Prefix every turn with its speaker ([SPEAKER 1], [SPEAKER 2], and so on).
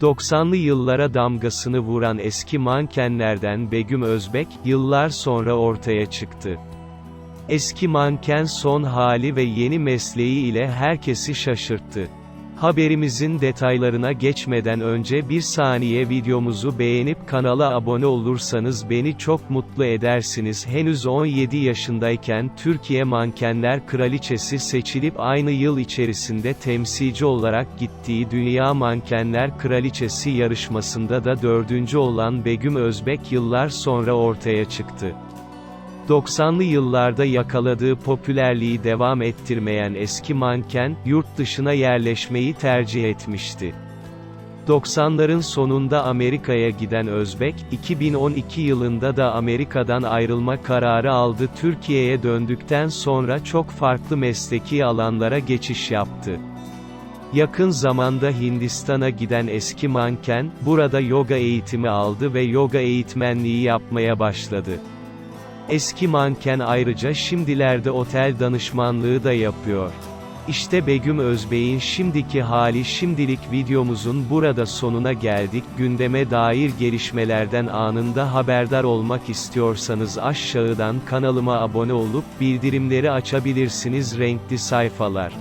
[SPEAKER 1] 90'lı yıllara damgasını vuran eski mankenlerden Begüm Özbek, yıllar sonra ortaya çıktı. Eski manken son hali ve yeni mesleği ile herkesi şaşırttı. Haberimizin detaylarına geçmeden önce bir saniye videomuzu beğenip kanala abone olursanız beni çok mutlu edersiniz. Henüz 17 yaşındayken Türkiye Mankenler Kraliçesi seçilip aynı yıl içerisinde temsilci olarak gittiği Dünya Mankenler Kraliçesi yarışmasında da dördüncü olan Begüm Özbek yıllar sonra ortaya çıktı. 90'lı yıllarda yakaladığı popülerliği devam ettirmeyen eski manken, yurt dışına yerleşmeyi tercih etmişti. 90'ların sonunda Amerika'ya giden Özbek, 2012 yılında da Amerika'dan ayrılma kararı aldı. Türkiye'ye döndükten sonra çok farklı mesleki alanlara geçiş yaptı. Yakın zamanda Hindistan'a giden eski manken, burada yoga eğitimi aldı ve yoga eğitmenliği yapmaya başladı. Eski manken ayrıca şimdilerde otel danışmanlığı da yapıyor. İşte Begüm Özbey'in şimdiki hali şimdilik videomuzun burada sonuna geldik. Gündeme dair gelişmelerden anında haberdar olmak istiyorsanız aşağıdan kanalıma abone olup bildirimleri açabilirsiniz renkli sayfalar.